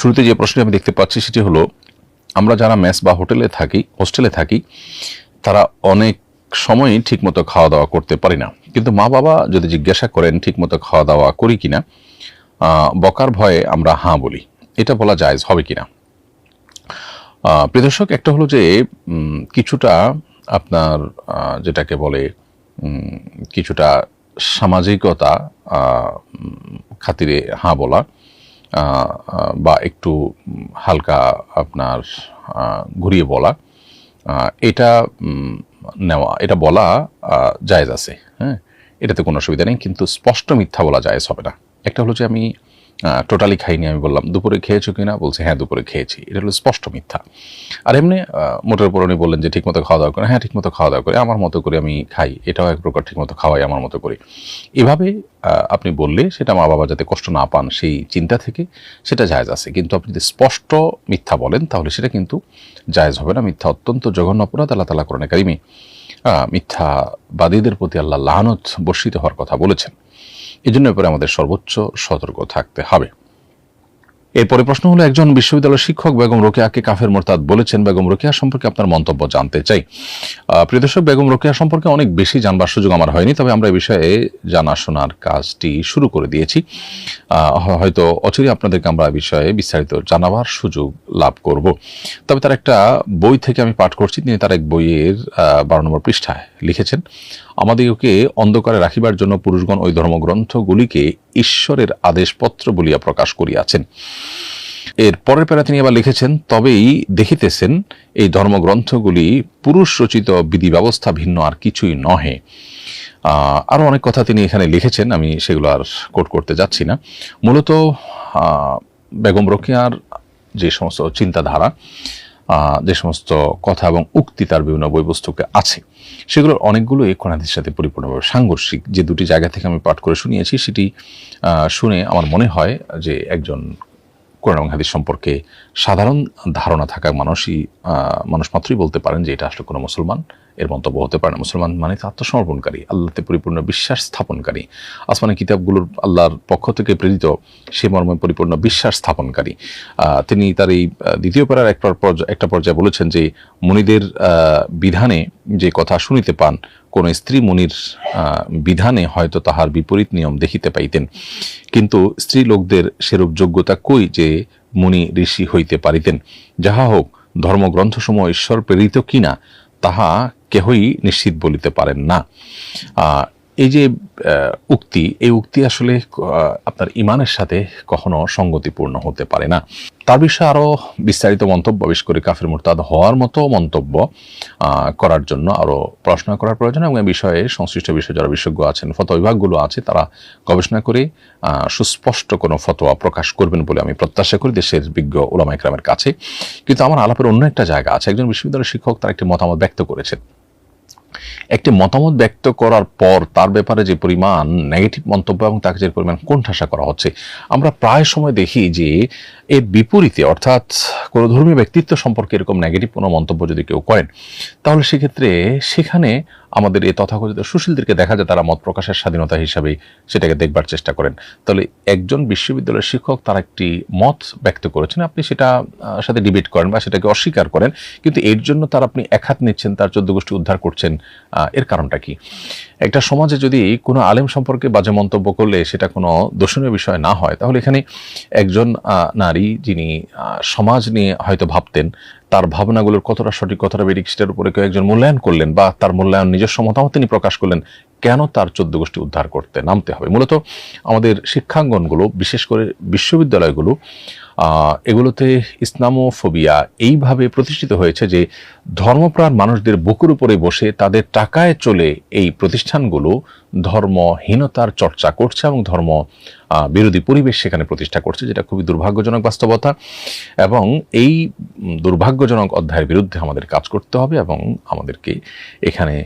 শুরুতে যে প্রশ্নটি আমি দেখতে পাচ্ছি সেটি হলো, আমরা যারা মেস বা হোটেলে থাকি, হোস্টেলে থাকি, তারা অনেক সময়ই ঠিকমতো খাওয়া দাওয়া করতে পারি না। কিন্তু মা বাবা যদি জিজ্ঞাসা করেন, ঠিকমতো খাওয়া দাওয়া করি কিনা? বকার ভয়ে আমরা হাঁ বলি। এটা বলা জায়েজ হবে কিনা? প্রিয় একটা হলো যে কিছুটা আপনার যেটাকে বলে কিছুটা সামাজিকতা খাতিরে হাঁ বলা। বা একটু হালকা আপনার ঘুরিয়ে বলা এটা নেওয়া, এটা বলা জায়জ আছে হ্যাঁ? এটাতে কোনো অসুবিধা নেই, কিন্তু স্পষ্ট মিথ্যা বলা জায়েজ হবে না। একটা হলো যে আমি টোটালি খাইনি আমি বললাম, দুপুরে খেয়েছো কিনা? বলছে হ্যাঁ দুপুরে খেয়েছি। এটা হলো স্পষ্ট মিথ্যা। আর এমনি মোটের উপর উনি বললেন যে, ঠিকমতো খাওয়া দাওয়া করে হ্যাঁ ঠিকমতো খাওয়া দাওয়া করে, আমার মতো করে আমি খাই, এটাও এক প্রকার ঠিকমতো খাওয়াই আমার মতো করে। এভাবে আপনি বললে সেটা মা বাবা যাতে কষ্ট না পান সেই চিন্তা থেকে সেটা জায়জ আছে। কিন্তু আপনি যদি স্পষ্ট মিথ্যা বলেন, তাহলে সেটা কিন্তু জায়েজ হবে না। মিথ্যা অত্যন্ত জঘন্য অপরাধ, আল্লাহ তালা করেন কারিমে মিথ্যাবাদীদের প্রতি আল্লাহ লাহানত বর্ষিত হওয়ার কথা বলেছেন। এই জন্য এরপরে আমাদের সর্বোচ্চ সতর্ক থাকতে হবে। এরপরে প্রশ্ন হলো, একজন বিশ্ববিদ্যালয়ের শিক্ষক বেগম রোকেয়াকে কাফের মোরতাদ বলেছেন। বেগম রোকেয়া সম্পর্কে আপনার মন্তব্য জানতে চাই। প্রিয় দর্শক, বেগম রোকেয়া সম্পর্কে অনেক বেশি জানবার সুযোগ আমার হয়নি, তবে আমরা এই বিষয়ে জানাশোনার কাজটি শুরু করে দিয়েছি। হয়তো অচিরে আপনাদেরকে আমরা বিষয়ে বিস্তারিত জানাবার সুযোগ লাভ করব। তবে তার একটা বই থেকে আমি পাঠ করছি। তিনি তার এক বইয়ের বারো নম্বর পৃষ্ঠায় লিখেছেন আমাদিগকে অন্ধকারে রাখিবার জন্য পুরুষগণ ওই ধর্মগ্রন্থগুলিকে ঈশ্বরের আদেশপত্র বলিয়া প্রকাশ করিয়াছেন। এর পরের পেরা তিনি আবার লিখেছেন, তবেই দেখিতেছেন, এই ধর্মগ্রন্থগুলি পুরুষ রচিত বিধি ব্যবস্থা ভিন্ন আর কিছুই নহে। আরও অনেক কথা তিনি এখানে লিখেছেন, আমি সেগুলো আর কোট করতে যাচ্ছি না। মূলত বেগম রোকেয়ার যে সমস্ত চিন্তাধারা যে সমস্ত কথা এবং উক্তি তার বিভিন্ন বই পুস্তকে আছে, সেগুলোর অনেকগুলো এই কোরআনের সাথে পরিপূর্ণভাবে সাংঘর্ষিক। যে দুটি জায়গা থেকে আমি পাঠ করে শুনিয়েছি, সেটি শুনে আমার মনে হয় যে একজন কোরআন এবং হাদিস সম্পর্কে সাধারণ ধারণা থাকা মানুষই মানুষ মাত্রই বলতে পারেন যে এটা আসলে কোনো মুসলমান এর মন্তব্য হতে পারে না। মুসলমান মানে আত্মসমর্পণকারী, আল্লাহতে পরিপূর্ণ বিশ্বাস স্থাপনকারী আসমানি কিতাবগুলোর আল্লাহর পক্ষ থেকে প্রেরিত সে মর্মে পরিপূর্ণ বিশ্বাস স্থাপনকারী তিনি তার এই দ্বিতীয় পাড়ার এক পর্যায়ে একটা পর্যায়ে বলেছেন যে, মুনিদের বিধানে যে কথা শুনিতে পান, কোন স্ত্রী মুনির বিধানে হয়তো তাহার বিপরীত নিয়ম দেখিতে পাইতেন। কিন্তু স্ত্রী লোকদের সেরূপ যোগ্যতা কই যে, মুনি ঋষি হইতে পারিতেন? যাহা হোক, ধর্মগ্রন্থসমূহ ঈশ্বর প্রেরিত কিনা তাহা কেহই নিশ্চিত বলিতে পারেন না। এই যে উক্তি, এই উক্তি আসলে আপনার ইমানের সাথে কখনো সঙ্গতিপূর্ণ হতে পারে না। তার বিষয়ে আরও বিস্তারিত মন্তব্য, বিশেষ করে কাফের মুরতাদ হওয়ার মতো মন্তব্য করার জন্য আরও পড়াশোনা করার প্রয়োজন এবং এই বিষয়ে সংশ্লিষ্ট বিষয়ে যারা বিশেষজ্ঞ আছেন, ফতোয়া বিভাগগুলো আছে, তারা গবেষণা করে সুস্পষ্ট কোনো ফতোয়া প্রকাশ করবেন বলে আমি প্রত্যাশা করি দেশের বিজ্ঞ ওলামা ইকরামের কাছে। কিন্তু আমার আলাপের অন্য একটা জায়গা আছে। একজন বিশ্ববিদ্যালয়ের শিক্ষক তার একটি মতামত ব্যক্ত করেছেন। একটি মতামত ব্যক্ত করার পর তার ব্যাপারে যে পরিমাণ নেগেটিভ মন্তব্য এবং তাকে যে পরিমাণ কোণঠাসা করা হচ্ছে, আমরা প্রায় সময় দেখি যে এর বিপরীতে, অর্থাৎ কোনো ধর্মীয় ব্যক্তিত্ব সম্পর্কে এরকম নেগেটিভ কোনো মন্তব্য যদি কেউ করেন, তাহলে সেক্ষেত্রে সেখানে আমাদের এই তথাকথিত সুশীলদেরকে দেখা যায় তারা মত প্রকাশের স্বাধীনতা হিসাবে সেটাকে দেখবার চেষ্টা করেন। তাহলে একজন বিশ্ববিদ্যালয়ের শিক্ষক তার একটি মত ব্যক্ত করেছেন, আপনি সেটা সাথে ডিবেট করেন বা সেটাকে অস্বীকার করেন, কিন্তু এর জন্য তার আপনি এক হাত নিচ্ছেন, তার চোদ্দ গোষ্ঠী উদ্ধার করছেন এর কারণটা কি? একটা সমাজে যদি কোনো আলেম সম্পর্কে বাজে মন্তব্য করলে সেটা কোনো দোষণীয় বিষয় না হয়, তাহলে এখানে একজন নারী যিনি সমাজ নিয়ে হয়তো ভাবতেন তার ভাবনাগুলোর কতটা সঠিক, কতটা বেরিক উপরে কেউ একজন মূল্যায়ন করলেন বা তার মূল্যায়ন নিজস্ব মতামত তিনি প্রকাশ করলেন, কেন তার চোদ্দ গোষ্ঠী উদ্ধার করতে নামতে হবে? মূলত আমাদের শিক্ষাঙ্গনগুলো, বিশেষ করে বিশ্ববিদ্যালয়গুলো এগুলোতে ইসলামোফোবিয়া এইভাবে প্রতিষ্ঠিত হয়েছে যে ধর্মপ্রাণ মানুষদের বুকুর উপরে বসে তাদের টাকায় চলে এই প্রতিষ্ঠানগুলো ধর্মহীনতার চর্চা করছে এবং ধর্ম বিরোধী পরিবেশ সেখানে প্রতিষ্ঠা করছে, যেটা খুবই দুর্ভাগ্যজনক বাস্তবতা। এবং এই দুর্ভাগ্যজনক অধ্যায়ের বিরুদ্ধে আমাদের কাজ করতে হবে এবং আমাদেরকে এখানে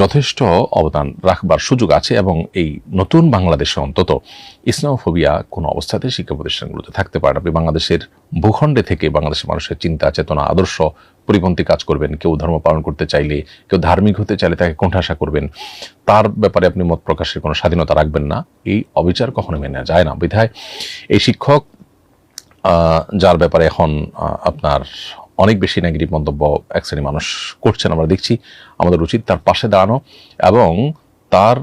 যথেষ্ট অবদান রাখবার সুযোগ আছে এবং এই নতুন বাংলাদেশে অন্তত ইসলামোফোবিয়া কোনো অবস্থাতে শিক্ষা প্রতিষ্ঠানগুলোতে থাকতে পারে আপনি বাংলাদেশের ভূখণ্ডে থেকে বাংলাদেশের মানুষের চিন্তা, চেতনা, আদর্শ পরিপন্থী কাজ করবেন, কেউ ধর্ম পালন করতে চাইলে, কেউ ধার্মিক হতে চাইলে তাকে কোণঠাসা করবেন, তার ব্যাপারে আপনি মত প্রকাশের কোনো স্বাধীনতা রাখবেন না, এই অবিচার কখনো মেনে যায় না। বিধায় এই শিক্ষক যার ব্যাপারে এখন আপনার অনেক বেশি নেগেটিভ মন্তব্য এক শ্রেণির মানুষ করছেন, আমরা দেখছি। আমাদের উচিত তার পাশে দাঁড়ানো এবং তার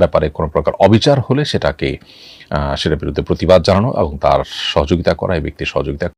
ব্যাপারে কোনো প্রকার অবিচার হলে সেটাকে সেটার বিরুদ্ধে প্রতিবাদ জানানো এবং তার সহযোগিতা করা, এই ব্যক্তির সহযোগিতা